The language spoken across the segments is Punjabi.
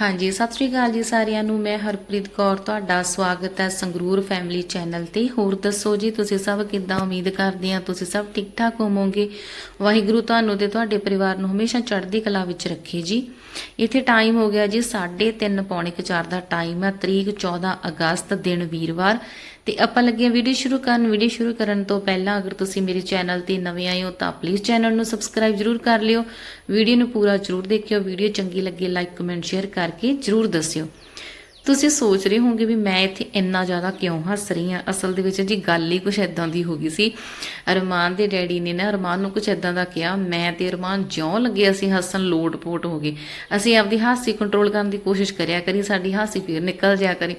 ਹਾਂਜੀ, ਸਤਿ ਸ਼੍ਰੀ ਅਕਾਲ ਜੀ ਸਾਰਿਆਂ ਨੂੰ। ਮੈਂ ਹਰਪ੍ਰੀਤ ਕੌਰ, ਤੁਹਾਡਾ ਸਵਾਗਤ ਹੈ ਸੰਗਰੂਰ ਫੈਮਿਲੀ ਚੈਨਲ ਤੇ। ਹੋਰ ਦੱਸੋ ਜੀ, ਤੁਸੀਂ ਸਭ ਕਿੱਦਾਂ ਉਮੀਦ ਕਰਦੇ ਆ? ਤੁਸੀਂ ਸਭ ਠੀਕ ਠਾਕ ਹੋਵੋਗੇ? ਵਾਹਿਗੁਰੂ ਤੁਹਾਨੂੰ ਤੇ ਤੁਹਾਡੇ ਪਰਿਵਾਰ ਨੂੰ ਹਮੇਸ਼ਾ ਚੜ੍ਹਦੀ ਕਲਾ ਵਿੱਚ ਰੱਖੇ ਜੀ। ਇੱਥੇ ਟਾਈਮ ਹੋ ਗਿਆ ਜੀ 3:30 ਪੌਣੇ ਕੁ ਚਾਰ ਦਾ ਟਾਈਮ ਹੈ। ਤਰੀਕ 14 ਅਗਸਤ, ਦਿਨ ਵੀਰਵਾਰ। ਤੇ ਆਪਾਂ ਲੱਗੇ ਹਾਂ ਵੀਡੀਓ ਸ਼ੁਰੂ ਕਰਨ। ਵੀਡੀਓ ਸ਼ੁਰੂ ਕਰਨ ਤੋਂ ਪਹਿਲਾਂ ਅਗਰ ਤੁਸੀਂ ਮੇਰੇ ਚੈਨਲ ਤੇ ਨਵੇਂ ਆਏ ਹੋ ਤਾਂ ਪਲੀਜ਼ ਚੈਨਲ ਨੂੰ ਸਬਸਕ੍ਰਾਈਬ ਜਰੂਰ ਕਰ ਲਿਓ। ਵੀਡੀਓ ਨੂੰ ਪੂਰਾ ਜਰੂਰ ਦੇਖਿਓ। ਵੀਡੀਓ ਚੰਗੀ ਲੱਗੇ ਲਾਈਕ ਕਮੈਂਟ ਸ਼ੇਅਰ ਕਰਕੇ ਜਰੂਰ ਦੱਸਿਓ। ਤੁਸੀਂ ਸੋਚ ਰਹੇ ਹੋਗੇ ਵੀ ਮੈਂ ਇੱਥੇ ਇੰਨਾ ਜ਼ਿਆਦਾ ਕਿਉਂ ਹੱਸ ਰਹੀ ਹਾਂ? ਅਸਲ ਦੇ ਵਿੱਚ ਜੀ ਗੱਲ ਹੀ ਕੁਛ ਇਦਾਂ ਦੀ ਹੋ ਗਈ ਸੀ। ਅਰਮਾਨ ਦੇ ਡੈਡੀ ਨੇ ਨਾ ਅਰਮਾਨ ਨੂੰ ਕੁਛ ਇਦਾਂ ਦਾ ਕਿਹਾ। ਮੈਂ ਤੇ ਅਰਮਾਨ ਜਿਉਂ ਲੱਗੇ ਅਸੀਂ ਹੱਸਣ ਲੋਟ-ਪੋਟ ਹੋ ਗਏ। ਅਸੀਂ ਆਪਦੀ ਹਾਸੀ ਕੰਟਰੋਲ ਕਰਨ ਦੀ ਕੋਸ਼ਿਸ਼ ਕਰਿਆ ਕਰੀ, ਸਾਡੀ ਹਾਸੀ ਫੇਰ ਨਿਕਲ ਜਾਇਆ ਕਰੀ।